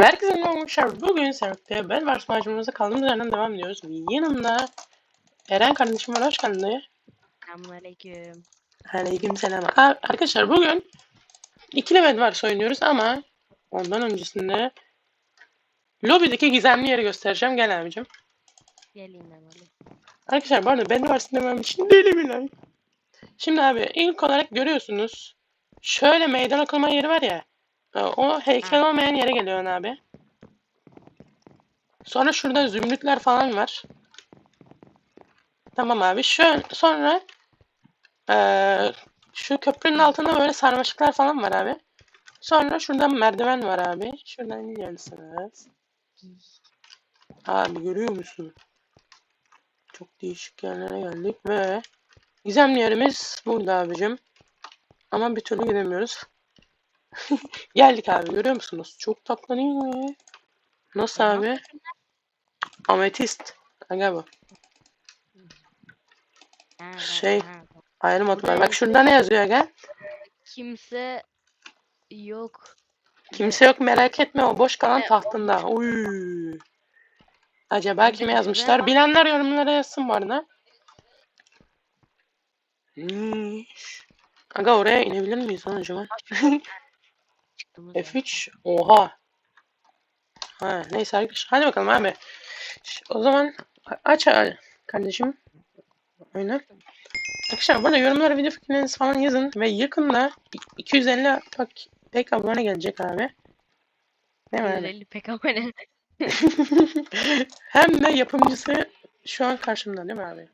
Herkese merhaba arkadaşlar. Bugün Serap'ta ben Vars macunumuza kaldığımız yerden devam ediyoruz. Yanımda Eren kardeşim var. Hoş geldin. Selamünaleyküm. Aleyküm selam. Arkadaşlar bugün ikili med Vars oynuyoruz ama ondan öncesinde lobideki gizemli yeri göstereceğim. Gel abicim. Geleyim ben öyle. Arkadaşlar bu arada ben Vars'ın demem için deli bir like. Şimdi abi ilk olarak görüyorsunuz. Şöyle meydan okuma yeri var ya. O heykel olmayan yere geliyor abi. Sonra şurada zümrütler falan var. Tamam abi. Şu sonra eee, şu köprünün altında böyle sarmaşıklar falan var abi. Sonra şuradan merdiven var abi. Şuradan iniyorsunuz. Abi görüyor musun? Çok değişik yerlere geldik ve gizemli yerimiz burada abicim. Ama bir türlü gidemiyoruz. Geldik abi görüyor musunuz? Çok değil mi? Nasıl abi? Ametist. Aga bu. Şey- ha, tamam. Ayrı mod var. Burada Bak şurada ne yazıyor aga? Kimse yok. Kimse yok merak etme o boş kalan tahtında. Uy. Acaba kime yazmışlar? Bilenler yorumlara yazsın bu arada. Hmm. Aga oraya inebilir miyiz lan acaba? Çıktığımız yer. F3. Oha. Ha, neyse arkadaşlar. Hadi bakalım abi. O zaman aç kardeşim. Oyna. Arkadaşlar burada yorumlara video fikirlerinizi falan yazın. Ve yakında 250 bak pek abone gelecek abi. Değil mi abi? 150 pek abone. Hem de yapımcısı şu an karşımda değil mi abi?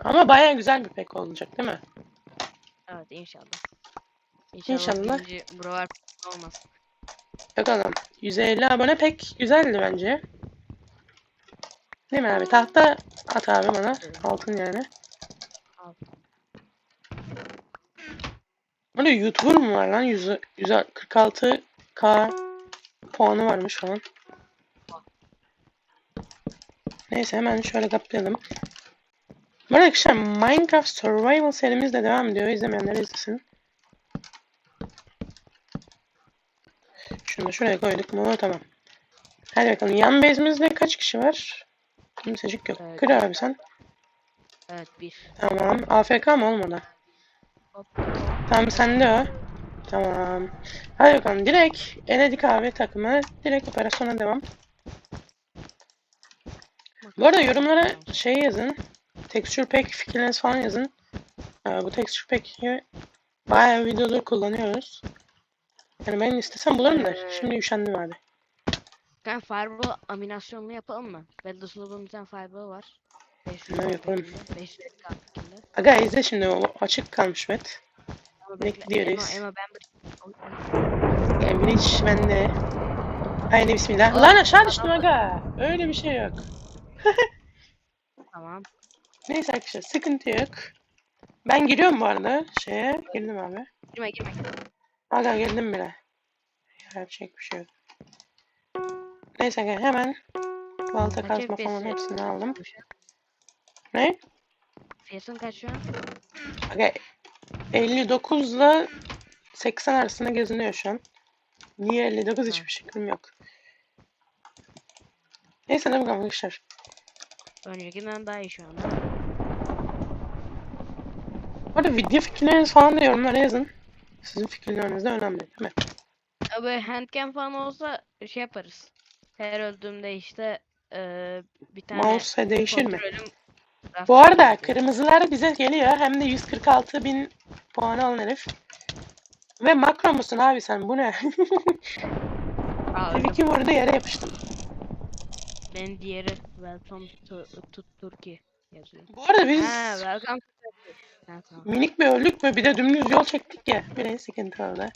Ama baya güzel bir pek olacak değil mi? Evet inşallah. İnşallah. birinci buralar olmaz. Bakalım. 150 abone pek güzeldi bence. Değil mi abi? Tahta at abi bana. Altın yani. Burada YouTuber mu var lan? 100 146k puanı varmış falan. Neyse hemen şöyle kapayalım. Arada arkadaşlar Minecraft Survival serimiz de devam ediyor. İzlemeyenler izlesin. Şunu da şuraya koyduk mu? Tamam. Hadi bakalım. Yan base'imizde kaç kişi var? Kimsecik yok. Evet. Kır abi sen. Evet bir. Tamam. AFK mı olmadı? Tamam sende o. Tamam. Hadi bakalım direkt eledik abi takımı. Direkt operasyona devam. Bu arada yorumlara şey yazın. Texture pack fikirlerinizi falan yazın. Ee, bu texture pack'i bayağı videodur kullanıyoruz. Yani ben istesem bulurum da Ee, şimdi üşendim abi. Ben fireball aminasyonlu yapalım mı? Belde Slow'un bir tane fireball var. 500 Ne yapalım? 500 kapikinde. Aga izle şimdi o açık kalmış. Ama bekle, Bekliyoruz. Emma, Emma ben bir hiç bende. Haydi bismillah. Lan aşağı düştüm aga. Öyle bir şey yok. Tamam. Neyse arkadaşlar sıkıntı yok. Ben giriyorum bu arada. Şeye girdim abi. Girme girme. Aga girdim bile. Yapacak bir şey yok. Neyse aga hemen balta kazma falan hepsini aldım. Ne? FPS'in kaç şu an? Aga 59 ile 80 arasında geziniyor şu an. Niye 59 hiçbir fikrim yok. Neyse ne bakalım arkadaşlar. Öncekinden daha iyi şu anda. Bu arada video fikirleriniz falan da yorumlara yazın. Sizin fikirleriniz de önemli değil mi? Böyle handcam falan olsa şey yaparız. Her öldüğümde işte eee bir tane Mouse değişir mi? Bu arada kırmızılar bize geliyor. Hem de 146 bin puanı alan herif. Ve makro musun abi sen? Bu ne? Tabii ki burada yere yapıştım. Ben diğeri Welcome to, to Turkey yazıyor. Bu arada biz Ha, Welcome to Turkey. Ha, tamam. minik bir öldük mü bir de dümdüz yol çektik ya. Bir sıkıntı oldu.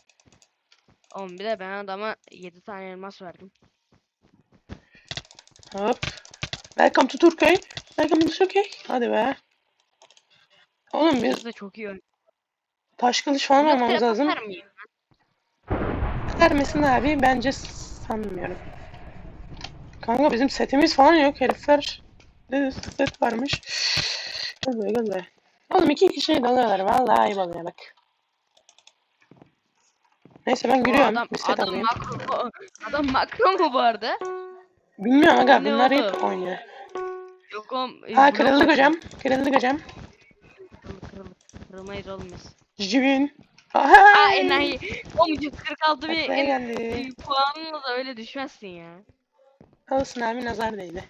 Oğlum bir de ben adama 7 tane elmas verdim. Hop. Welcome to Turkey. Welcome to Turkey. Hadi be. Oğlum biz Biz de çok iyi taş kılıç falan Yok, almamız lazım. vermeyeyim. Vermesin abi bence sanmıyorum. Kanka bizim setimiz falan yok herifler. Ne set varmış. Gel buraya gel buraya. Oğlum iki kişi dalıyorlar vallahi ayıp oluyor bak. Neyse ben O giriyorum. adam, Bir set adam alayım. makro? Adam makro mu bu arada? Bilmiyorum aga Ne bunlar oldu? hep oynuyor. Yok oğlum. Ha atıyor. hocam. Kırıldık hocam. Kırıldık kırıldık. Kırılmayız oğlum biz. Civin. Aa enayi. Oğlum 146 bir Aklına en, geldi. e, puanla da öyle düşmezsin ya. Olsun abi nazar değdi.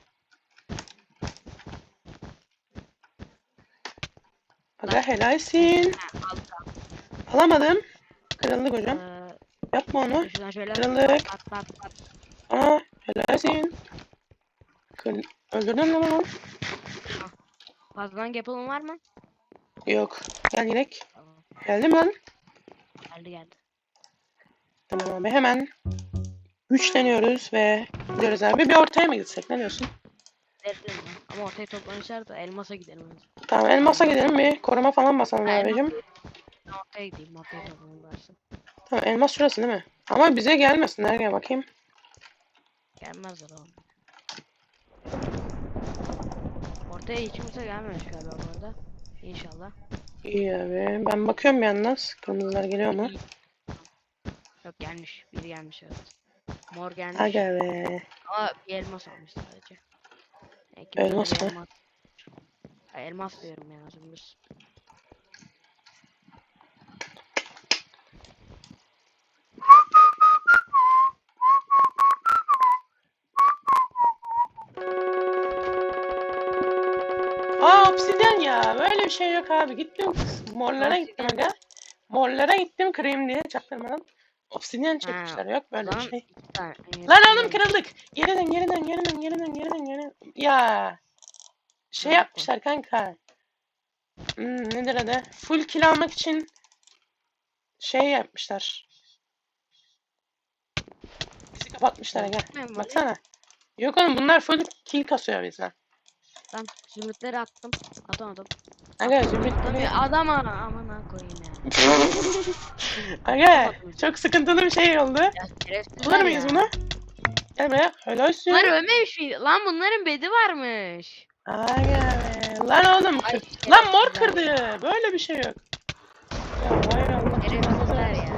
Aga helalsin. Alamadım. Kırıldık hocam. Ee, Yapma onu. Kırıldık. at at at. Aa helalsin. Kır... Öldürdün mü lan? Fazladan yapalım var mı? Yok. Gel direkt. Tamam. Geldim lan. Geldi geldi. Tamam abi hemen güçleniyoruz ve gidiyoruz abi. Bir ortaya mı gitsek ne diyorsun? Ya. Ama ortaya toplamışlar da elmasa gidelim. Tamam elmasa gidelim bir koruma falan basalım abicim. Ortaya gideyim ortaya toplayayım dersin. Tamam elmas şurası değil mi? Ama bize gelmesinler gel bakayım. Gelmezler oğlum. Ortaya hiç kimse gelmemiş galiba bu arada. İnşallah. İyi abi. Ben bakıyorum bir yandan. Kırmızılar geliyor mu? Yok gelmiş. Biri gelmiş evet. Mor gelmiş. Aga be. Ama bir elmas almış sadece. De Elmas mı? Elmas, Ha, elmas diyorum ya zümrüt. Aa obsidyen ya. Böyle bir şey yok abi. Gittim morlara gittim aga. Morlara gittim kırayım diye çaktırmadan. Obsidyen çekmişler. Yok böyle bir şey. Lan oğlum kırıldık. Geriden geriden geriden geriden geriden geriden. Ya. Şey yapmışlar kanka. Hmm, nedir adı? Full kill almak için şey yapmışlar. Bizi kapatmışlar aga. Var? Baksana. Yok oğlum bunlar full kill kasıyor bizden. Lan zümrütleri attım. Atamadım. Aga zümrüt Tabii adam ana amına koyayım ya. Aga çok sıkıntılı bir şey oldu. Ya Bulur muyuz ya. bunu? Gel buraya. Helal olsun. Bunlar ölmemiş miydi? Lan bunların bedi varmış. Aga. Lan oğlum. Ay, kır- Lan mor kırdı. Böyle bir şey yok. Ya hayır Allah. Şerefsizler ya.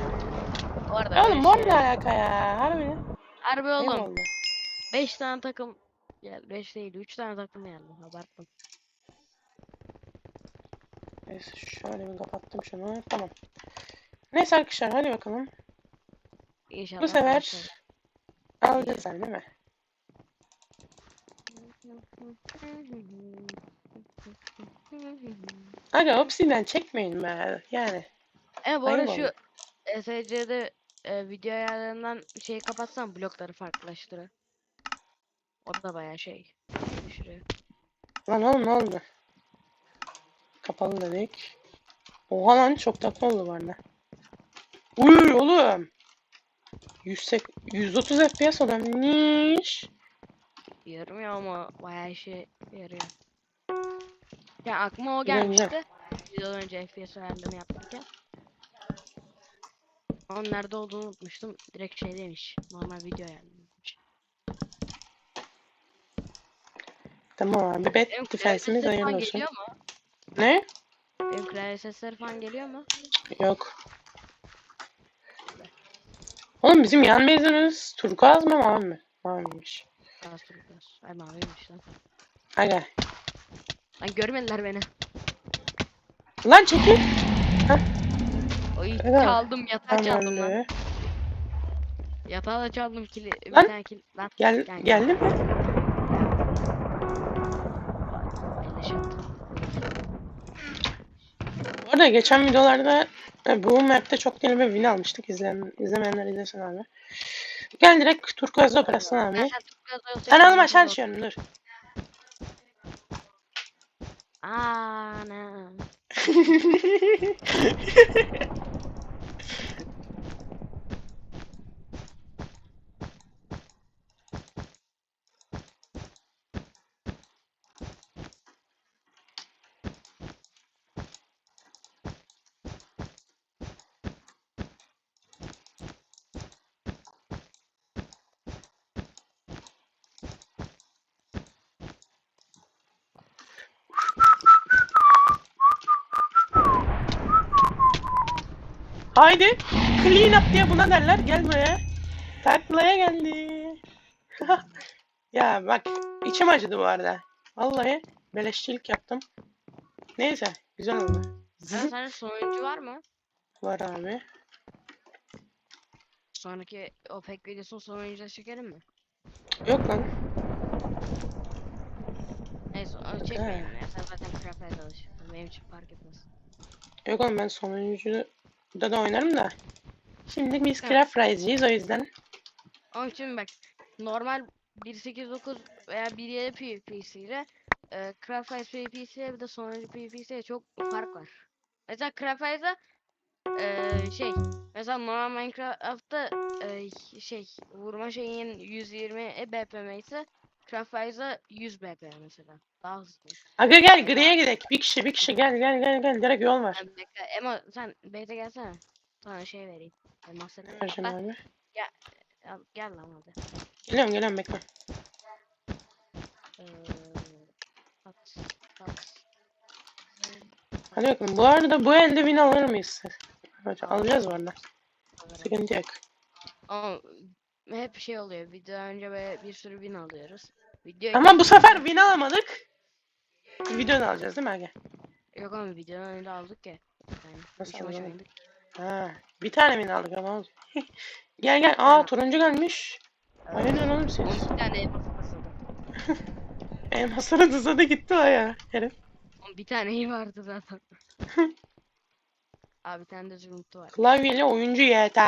Bu arada Ya oğlum mor ne alaka ya? Harbi. Harbi Eyvallah. oğlum. 5 tane takım gel 5 değil 3 tane takım geldi. Abarttım. Neyse şöyle bir kapattım şunu. Tamam. Neyse arkadaşlar hadi bakalım. İnşallah. Bu sefer alacağız sen değil mi? Aga obsidian çekmeyin be. Yani. E bu arada Ayıp şu. SC'de e, video ayarlarından şeyi kapatsam blokları farklılaştırır. O da bayağı şey düşürüyor. Lan oğlum ne oldu? Kapalı dedik. Oha lan çok tatlı oldu bu arada. Uy oğlum. 100 130 FPS olmuş. Diyorum ya ama bayağı işe yarıyor. Ya aklıma o Güzel, güzel. gelmişti. Videodan önce FPS ayarlarını yaptırırken. Onun nerede olduğunu unutmuştum. Direkt şey demiş. Normal video ayarlamış. Tamam abi. Klavye defensimiz hayırlı olsun. geliyor mu? Ne? Benim klavye sesleri falan geliyor mu? Yok. Oğlum bizim yan mezunumuz turkuaz mı mavi mi? Maviymiş. Dur biraz. Ay maviymiş lan. Aga. Lan görmediler beni. Lan çekil. Oy Evet. çaldım yatağı çaldım lan. Yatağı da çaldım kili. Bir Lan. tane kil. Lan Gel, Gel. geldi mi? Bu arada geçen videolarda e, bu map'te çok yeni bir win almıştık. İzleyen, izlemeyenler izlesin abi. Gel direkt turkuazlı operasyon abi. Ben olsaydın aşağı ben düşüyorsun dur. Ana. Haydi. Clean up diye buna derler. Gel buraya. Taklaya geldi. ya bak içim acıdı bu arada. Vallahi beleşçilik yaptım. Neyse güzel oldu. Sen sende sonuncu var mı? Var abi. Sonraki o pek videosunu sonuncuda çekelim mi? Yok lan. Neyse onu çekmeyelim ya. Sen zaten craft'a çalış. Benim için fark etmez. Yok oğlum ben sonuncuda da oynarım da. Şimdi biz Ha. Craft Rise'ciyiz o yüzden. Onun için bak normal 1.8.9 veya 1.7 PvP'si ile e, Craft Rise PvP'si ile bir de sonuncu PvP'si çok fark var. Mesela Craft Rise'da e, şey mesela normal Minecraft'ta e, şey vurma şeyin 120 BPM ise Rise'da 100 BPM mesela. Daha hızlı. Aga gel griye gidelim. Bir kişi bir kişi gel gel gel gel. Direkt yol var. Ben bekle. Emo sen bekle gelsene. Sana şey vereyim. Elmasları. Ne vereceğim Bak, abi? Gel, gel lan hadi. Geliyorum geliyorum bekle. Ee, at, at. Hadi bakalım. Bu arada bu elde win alır mıyız? Evet, alacağız bu arada. Sıkıntı yok. Ama hep şey oluyor. Video önce böyle bir sürü win alıyoruz. Video Ama bu sefer win alamadık. Videonu alacağız değil mi Aga? yok ama videonun önünde aldık ya. Yani Nasıl üç maç alamadık? oynadık. Ha, bir tane win aldık ama gel gel. Aa turuncu gelmiş. Hayırdır oğlum siz? 12 tane elmas basıldı. Elmasları dızadı gitti o ya. Herif. Oğlum Bir tane iyi vardı zaten. Abi bir tane de zırhıntı var. Klavyeli oyuncu YT.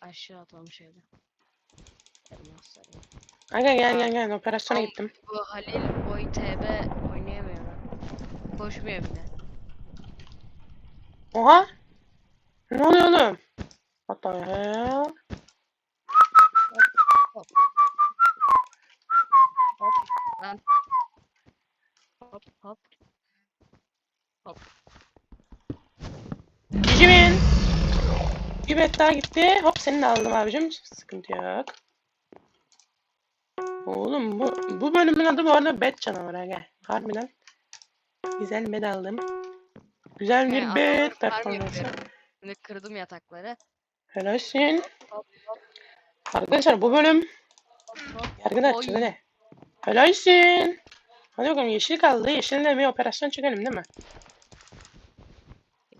Aşağı atalım şöyle. Elmasları. Aga gel gel gel. Operasyona gittim. Bu Halil Boy TB oynayamıyor lan. Koşmuyor bile. Oha. Ne oluyor oğlum? The hell? Hop lan. Hop hop. Hop. Cicimin. Bir bet daha gitti. Hop seni de aldım abicim. Sıkıntı yok. Oğlum bu, bu bölümün adı bu arada bet canavarı gel. Harbiden. Güzel bet aldım. Güzel He, bir adamlar bet farm performansı. Şimdi kırdım yatakları. Helalsin. Hop hop Arkadaşlar bu bölüm hop hop. yargıda Oy. açacağız hadi. Helalsin. Hadi bakalım yeşil kaldı. Yeşille bir operasyon çekelim değil mi?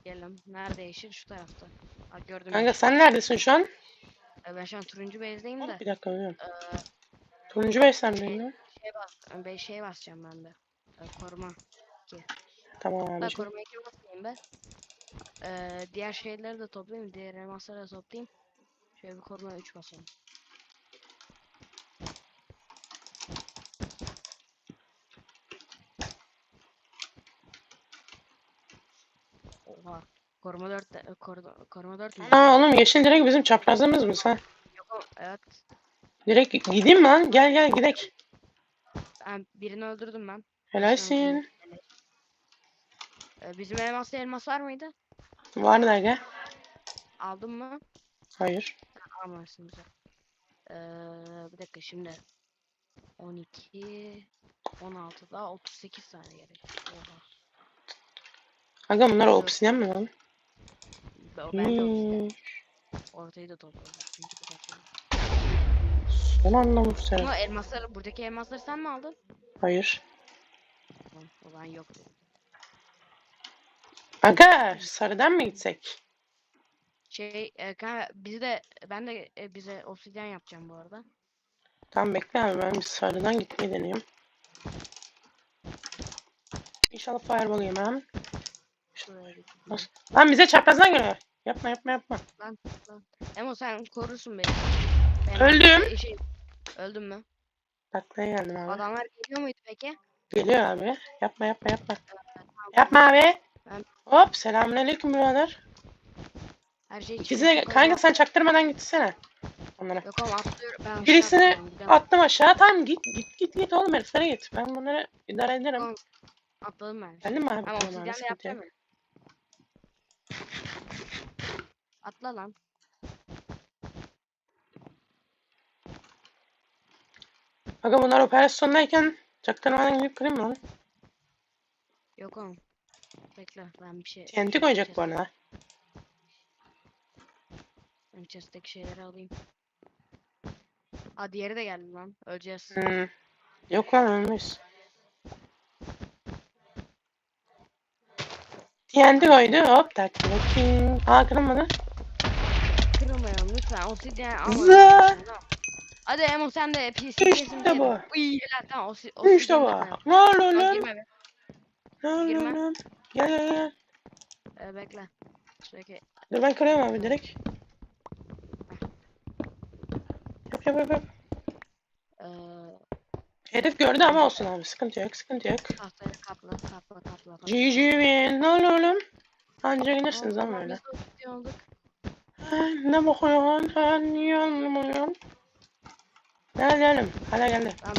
Gelin. Nerede yeşil? Şu tarafta. Ha gördüm. Kanka sen neredesin şu an? Ee, Ben şu an turuncu bezdeyim de. Bir dakika. Ee, Turuncu beslendin mi? şey bas, ben şey basacağım ben de. Ee, koruma. Tamam Ben abicim. koruma 2 basayım be. Ee, diğer şeyleri de toplayayım. Diğer elmasları da toplayayım. Şöyle bir koruma 3 basalım. Oha. Koruma 4 de, koruma, koruma 4 mü? Aa oğlum yeşil direkt bizim çaprazımız mı sen? Yok evet. Direkt gideyim mi lan? Gel gel gidek. Ben birini öldürdüm ben. Helalsin. Ee, bizim elmaslı elmas var mıydı? Var da gel. Aldın mı? Hayır. Almamışsın güzel. Ee, bir dakika şimdi. 12 16 daha 38 tane gerek. Oha. Aga bunlar obsidyen mi lan? Be- o bence Hmm. Ortayı da topladım. Çünkü bu topladım. Son anlamış sen. Ama elmasları buradaki elmasları sen mi aldın? Hayır. O zaman yok. Aga sarıdan mı gitsek? Şey e, kanka bizi de ben de e, bize obsidyen yapacağım bu arada. Tamam bekle abi ben bir sarıdan gitmeyi deneyeyim. İnşallah fireball yemem. Bas. Lan bize çaprazdan geliyor. Yapma yapma yapma. Lan lan. Emo sen korursun beni. Ben Öldüm. Şey, öldün mü? Taklaya geldim abi. Adamlar geliyor muydu peki? Geliyor abi. Yapma yapma yapma. Yapma abi. Ben- Hop selamünaleyküm birader. Her şey İkisi de kanka sen çaktırmadan gitsene. Onlara. Yok oğlum atlıyorum. Ben Birisini attım aşağı. Tamam git git git git oğlum heriflere git. Ben bunları idare ederim. Tamam. Atladım ben. Geldin mi abi? Ama Tamam abi, sıkıntı yok. Atla lan. Aga bunlar operasyondayken çaktırmadan gidip kırayım mı lan? Yok oğlum. Bekle ben bir şey. TNT koyacak bu arada. Ben chest'teki şeyleri alayım. Aa diğeri de geldi lan. Öleceğiz. Hmm. Yok lan ölmüş. TNT koydu hop tak bakayım. Aa kırılmadı. Kırılmayalım lütfen. Obsidian alma. Hadi Emo sen de PC İşte kesin bu. İyi helal tamam. Obsi İşte bu. Ne oluyor lan? Ne oluyor lan? Gel gel gel. Ee, bekle. Şuradaki Dur ben kırıyorum abi direkt. Yap yap yap yap. eee Herif gördü ama olsun abi. Sıkıntı yok sıkıntı yok. tahtayı kapla kapla kapla. GG win. Ne oluyor oğlum? Anca obsidian olduk. Ha, Ne bakıyorsun? Ha, niye anlamıyorsun? Gel geldim. Hala geldi. Tamam.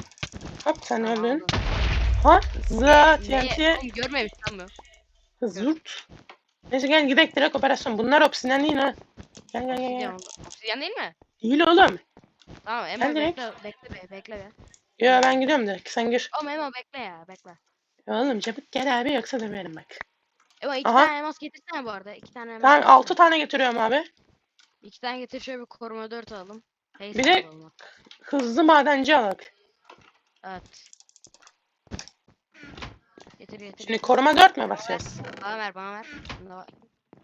Hop sen Tamam, öldün. zıt Neyi? TNT. Görmemiş sanmıyor. Zurt. Neyse gel gidelim direkt operasyon. Bunlar obsidian değil ha. Gel gel gel. Gel. Obsidian değil mi? Değil oğlum. Tamam Gel Emo direkt. bekle bekle be bekle be. Ya ben gidiyorum direkt. Sen gir. Oğlum Emo bekle ya bekle. Oğlum çabuk gel abi yoksa döverim bak. Emo iki Aha. tane elmas getirsene bu arada. İki tane elmas. Getirsene. 6 tane getiriyorum abi. İki tane getir şöyle bir koruma dört alalım. Bir de-. Hızlı madenci alak. Evet. Getir getir. Şimdi koruma 4 mü basacağız? Bana ver bana ver. Bende var.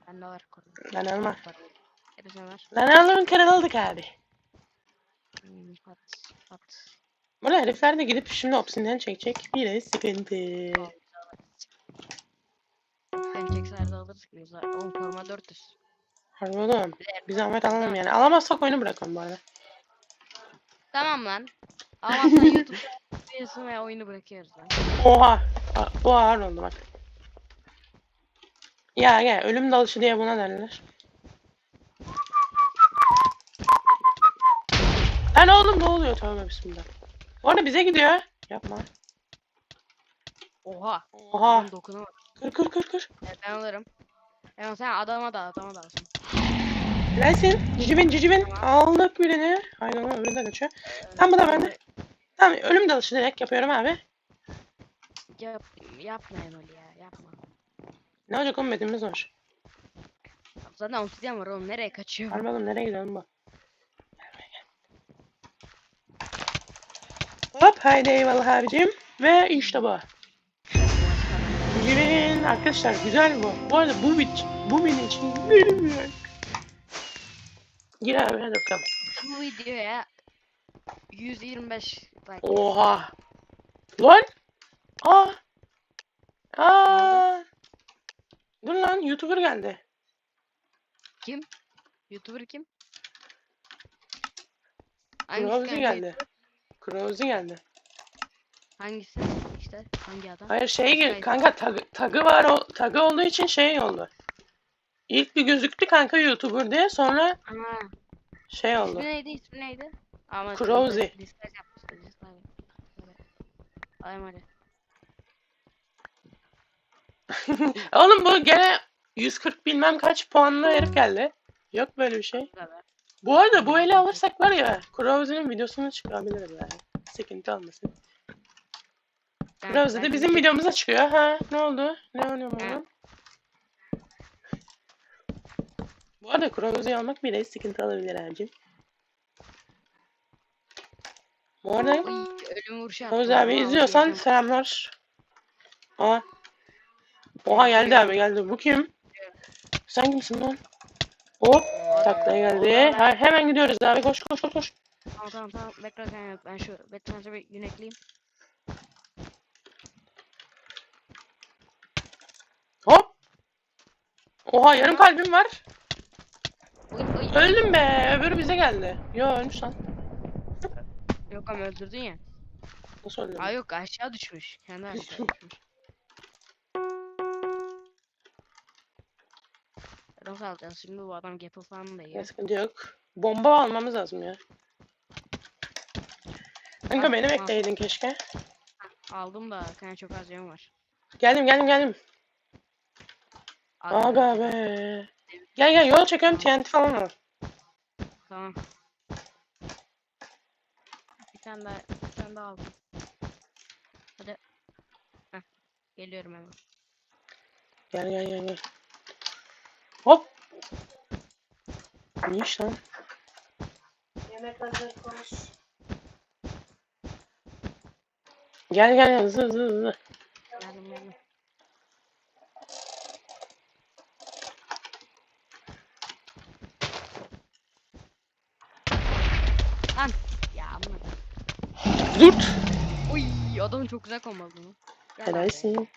Bende var koruma. Lan alma. Hepsine ver. Lan alırım kırıldık abi. Hmm, pat pat. Burada herifler de gidip şimdi obsidian çekecek. Biraz sıkıntı. Hem çekseler de alırız ki biz. Oğlum koruma 400. Harbi oğlum. Bir zahmet alalım yani. Alamazsak oyunu bırakalım bu arada. Tamam lan. Allah'tan YouTube videosunu ve oyunu bırakıyoruz lan. Oha. A- Bu ağır oldu bak. Ya gel ölüm dalışı diye buna derler. Lan oğlum ne oluyor tövbe bismillah. Bu arada bize gidiyor. Yapma. Oha. Oha. Oğlum dokunamadım. Kır kır kır kır. Evet, ben alırım. Ama sen adama da adama da alsın. Gelsin. Cicibin cicibin. Aldık birini. Aynen öyle öbürü de kaçıyor. Tam bu da bende. Tamam ölüm dalışı direkt yapıyorum abi. Yap, yapma Emel ya yapma. Ne olacak oğlum metimiz var. Zaten obsidian var oğlum nereye kaçıyor? Harbi oğlum nereye gidelim bu? Hop haydi eyvallah abicim. Ve işte bu. Cicibin arkadaşlar güzel bu. Bu arada bu bit. Bu benim için bilmiyorum. Gir abi hadi bakalım. Bu videoya 125 like. Oha. Lan. Aa. Aa. Dur lan YouTuber geldi. Kim? YouTuber kim? Kanka geldi. Krauzi geldi. Hangisi? İşte hangi adam? Hayır şey gel kanka tag, tagı var o tagı olduğu için şey oldu. İlk bir gözüktü kanka YouTuber diye sonra Aa, şey oldu. ismi neydi? İsmi neydi? Ama yapmıştı. Evet. Alayım hadi. Oğlum bu gene 140 bilmem kaç puanlı herif geldi. Yok böyle bir şey. Bu arada bu eli alırsak var ya Krauzi'nin videosunu çıkabiliriz yani. Sıkıntı olmasın. Ben de bizim videomuza çıkıyor. Ha ne oldu? Ne oluyor Ha. Bu? Arada Krauzi'yi almak bile sıkıntı olabilir abicim. Bu arada ölüm vuruşu. Oğuz abi izliyorsan selamlar. Aa. Oha geldi abi geldi. Bu kim? Sen kimsin lan? Hop taklaya geldi. Ha, hemen gidiyoruz abi. Koş koş koş koş. Tamam tamam tamam. Bekle sen ben şu Batman'ı bir yünekleyeyim. Hop. Oha yarım kalbim var. Öldüm be. Öbürü bize geldi. Yo ölmüş lan. Yok ama öldürdün ya. Nasıl öldüm? Aa yok aşağı düşmüş. Kendi aşağı düşmüş. Nasıl alacağız şimdi bu adam Gapple falan da yiyor. sıkıntı yok. Bomba almamız lazım ya. Kanka beni bekleydin keşke. Aldım da kanka çok az yem var. Geldim geldim geldim. Aldım. Aga be. Gel gel yol çekiyorum TNT falan al. Tamam. Bir tane daha, bir tane daha aldım. Hadi. Heh. Geliyorum hemen. Gel gel gel gel. Hop. İyi iş lan. Ne kadar zevk olmuş. Gel gel hızlı hızlı hızlı. Geldim geldim. Lan ya amına. Durt. Oy adam çok güzel kombaladı. Helalsin.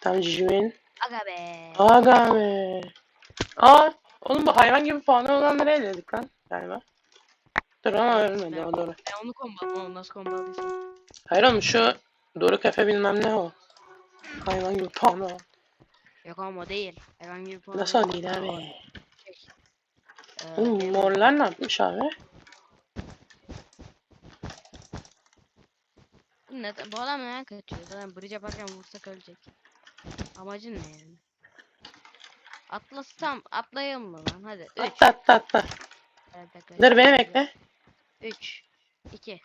Tam cicimin. Aga be. Aga be. Aa, oğlum bu hayvan gibi puanı olanları eledik lan galiba. Dur ama ölmedi o doğru. Ben onu kombaladım onu nasıl kombaladıysam. Hayır oğlum şu Doruk Efe bilmem ne o. Hayvan gibi puanı o. Yok ama değil. Herhangi bir puan. Nasıl o değil abi? Ee, Oğlum benim- morlar ne yapmış abi? Bu ne? Bu adam neden kaçıyor? Zaten bridge yaparken vursak ölecek. Amacın ne yani? Atlasam atlayalım mı lan? Hadi. 3. Atla atla atla. Dur beni bekle. 3 2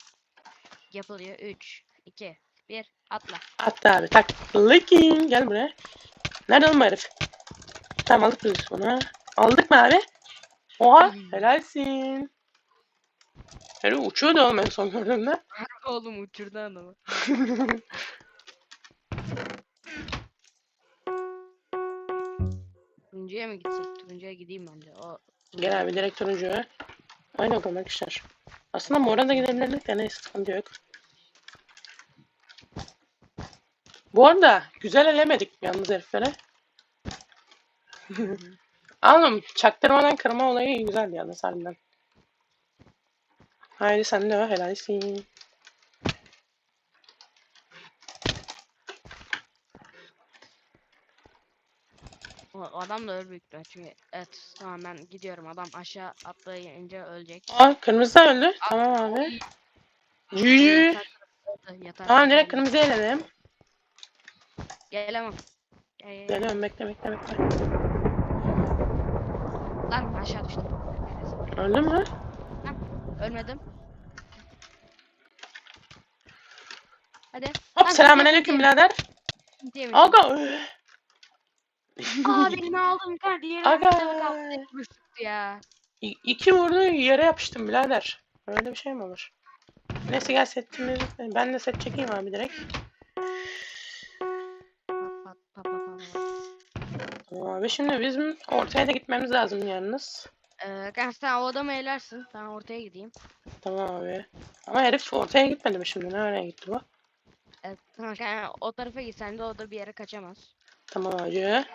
Yapılıyor. 3 2 1 atla. Atla abi tak. Licking. Gel buraya. Nerede oğlum bu herif? Tamam aldık biz bunu. Aldık mı abi? Oha Hmm. helalsin. Herif uçuyordu oğlum en son gördüğümde. Oğlum uçurdu adamı. Turuncuya mı gitsek? Turuncuya gideyim bence. O Gel abi direkt turuncuya. Aynen bakalım arkadaşlar. Aslında mora da gidebilirdik de neyse sıkıntı yok. Bu arada güzel elemedik yalnız heriflere. Oğlum çaktırmadan kırma olayı güzeldi yalnız harbiden. Haydi sen de helalsin. O adam da öl büyük çünkü evet tamam ben gidiyorum adam aşağı atlayınca ölecek. Aa kırmızı da öldü. Tamam abi. Yatar, Tamam direkt kırmızı eledim. Gelemem. Gel, gel, gel. Geliyorum bekle bekle bekle. Lan aşağı düştüm. Öldü mü? Ölmedim. Hadi. Hop selamünaleyküm birader. Diyemiş. Aga. Aa birini aldım kanka diğeri Aga. Düştü ya. İ- İki vurdu yere yapıştım birader. Öyle bir şey mi olur? Neyse gel setimiz. Ben de set çekeyim abi direkt. Pat pat pat pat pat. Tamam Abi şimdi bizim ortaya da gitmemiz lazım yalnız. Ee, kanka sen o adamı elersin. Ben ortaya gideyim. Tamam abi. Ama herif ortaya gitmedi mi şimdi? Nereye gitti bu? Evet, kanka yani o tarafa gitsen de o da bir yere kaçamaz. Tamam abi.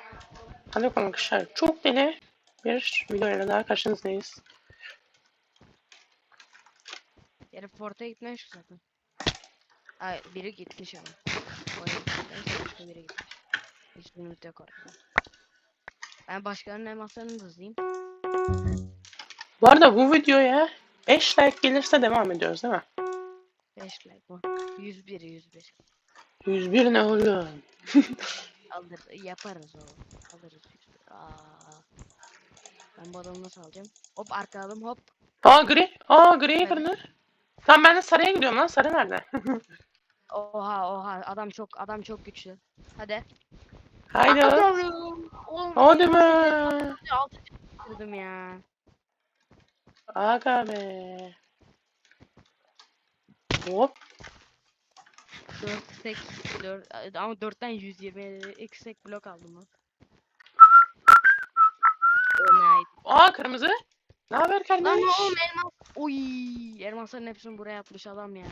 Hadi bakalım arkadaşlar. Çok deli bir videoyla daha karşınızdayız. Herif ortaya gitmemiş ki zaten. Ay biri gitmiş ama. O herif gitmemiş, başka biri gitmiş. Hiç limit yok orada. Ben başkalarının elmaslarını da hızlayayım. Bu arada bu videoya 5 like gelirse devam ediyoruz değil mi? 5 like bu. 101 101. 101 ne oluyor? Alır yaparız o. Alırız 101. Aa. Ben bu adamı nasıl alacağım? Hop arkaladım hop. Aa gri. Aa griyi kırdı. Tamam ben de sarıya gidiyorum lan. Sarı nerede? Oha oha adam çok adam çok güçlü. Hadi. Haydi. Hadi be. Altı kırdım ya. Aga be. Hop. 4 tek 4 ama 4'ten 120 x tek blok aldım lan. Öne Aa kırmızı. Ne haber Lan kardeş? oğlum elmas. Oy elmasların hepsini buraya atmış adam ya.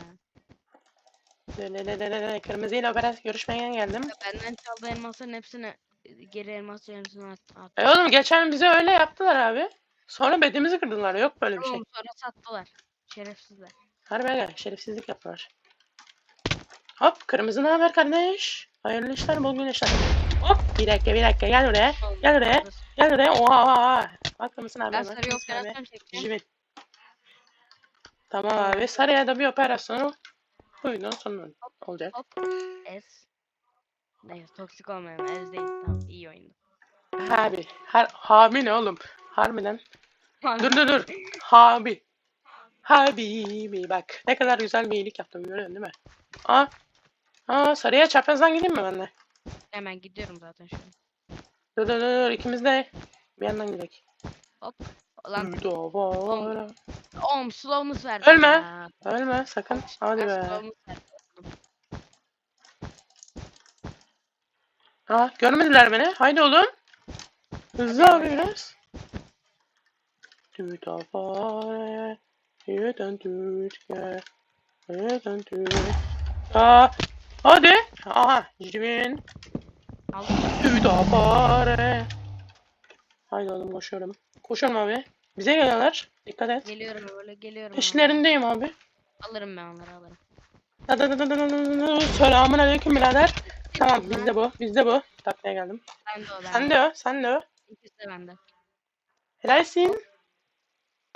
Ne ne ne ne ne kırmızıyla operasyon görüşmeye geldim. Benden çaldığı elmasların hepsini geri elmasların hepsini at. at. E oğlum geçen bize öyle yaptılar abi. Sonra bedimizi kırdılar. Yok böyle bir şey. Sonra sattılar. Şerefsizler. Harbi öyle. Şerefsizlik yaptılar. Hop kırmızı ne haber kardeş? Hayırlı işler bol güneşler. Hop bir dakika bir dakika gel buraya. Gel buraya. Gel buraya. Oha oha. Bak kırmızı ne haber? Ben sarı çekeceğim. Jimin. Tamam abi. Sarıya da bir operasyonu buyurun sonu olacak. Hop. Ez. Neyse toksik olmayalım. Ez değil. Tamam iyi oyundu. Abi. Her, Habi ne oğlum? Harbiden. Dur dur dur. Habi. Habibi bak. Ne kadar güzel bir iyilik yaptım görüyorsun değil mi? Aa. Aa sarıya çaprazdan gideyim mi ben de? Hemen gidiyorum zaten şu an. Dur dur dur ikimiz de bir yandan gidelim. Hop. Lan Duvara Oğlum slowness verdim Ölme. ya. Ölme sakın. Hadi be. Aa görmediler beni. Haydi oğlum. Hızlı abi biraz. Yüden düt gel. Yüden düt. Aa. Hadi. Aha. Düt afare. Haydi oğlum koşuyorum. Koşuyorum abi. Bize geliyorlar. Dikkat et. Geliyorum böyle geliyorum. Peşlerindeyim abi. Alırım ben onları alırım. Selamun aleyküm birader. Tamam bizde bu. Bizde bu. Taklaya geldim. Ben de o ben. Sen de o. Sen de o. İkisi de bende. Helalsin.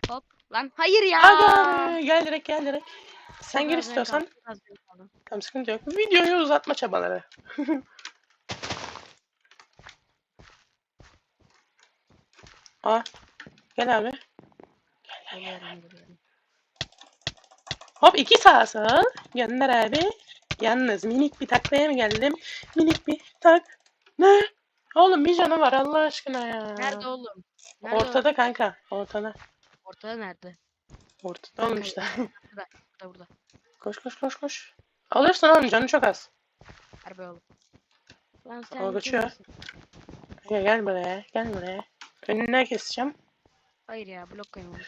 Hop. Lan hayır ya. Abi. Gel direkt gel direkt. Sen gir istiyorsan. Tamam sıkıntı yok. Videoyu uzatma çabaları. Aa. Gel abi. Geliyorum geliyorum. Hop iki sağ sol. Gönder abi. Yalnız minik bir taklaya mı geldim? Minik bir tak. Ne? Oğlum bir canı var Allah aşkına ya. Nerede oğlum? Nerede Ortada kanka. Ortada. oğlum? Ortada nerede? Ortada oğlum işte. Burada burada. koş koş koş koş. Alırsın oğlum canı çok az. Harbi oğlum. Lan sen O kaçıyor. kimsin? Gel, gel buraya. Gel buraya. Önüne keseceğim. Hayır ya blok koymadım.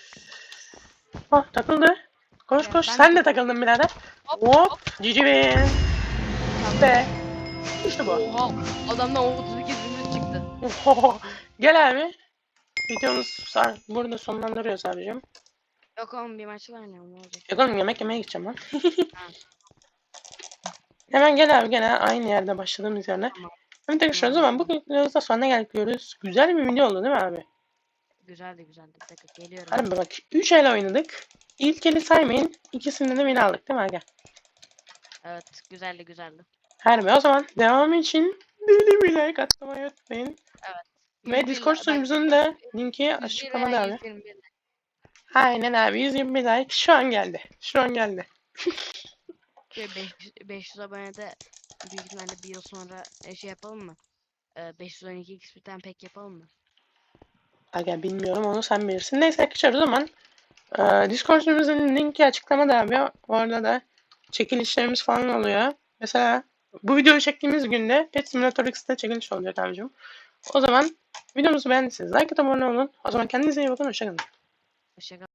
Ah takıldı. Koş Ya koş. ben Sen de- de takıldın birader. Hop Hop. Cici bin. Be. İşte bu. Oha adamdan 32 zümrüt çıktı. Gel abi. Videomuz burada sonlandırıyoruz abicim. Yok oğlum bir maç var ne olacak? Yok oğlum yemek yemeye gideceğim lan. Hemen gel abi gene aynı yerde başladığımız yerine. Tamam. Hem tekrar o zaman bu videomuzda sonuna geldik diyoruz. Güzel bir video oldu değil mi abi? Güzeldi güzeldi. Bir dakika geliyorum. Hadi bak 3 el oynadık. İlk eli saymayın. İkisinde de win aldık değil mi aga? Evet güzeldi güzeldi. Harbi o zaman devamı için deli bir like atmayı unutmayın. Ve 101 Discord sunucumuzun da linki 101 açıklamada abi. 121. Aynen abi 121 like şu an geldi. Şu an geldi. Şöyle 500, 500 abonede büyük ihtimalle bir yıl sonra e, şey yapalım mı? Ee, 512 XP'den pek yapalım mı? Aga bilmiyorum onu sen bilirsin. Neyse arkadaşlar o zaman e, Discord sunucumuzun linki açıklamada abi. Orada da çekilişlerimiz falan oluyor. Mesela bu videoyu çektiğimiz günde Pet Simulator X'te çekiliş olacak abicim. O zaman videomuzu beğendiyseniz like atıp abone olun. O zaman kendinize iyi bakın. Hoşçakalın. Hoşçakalın.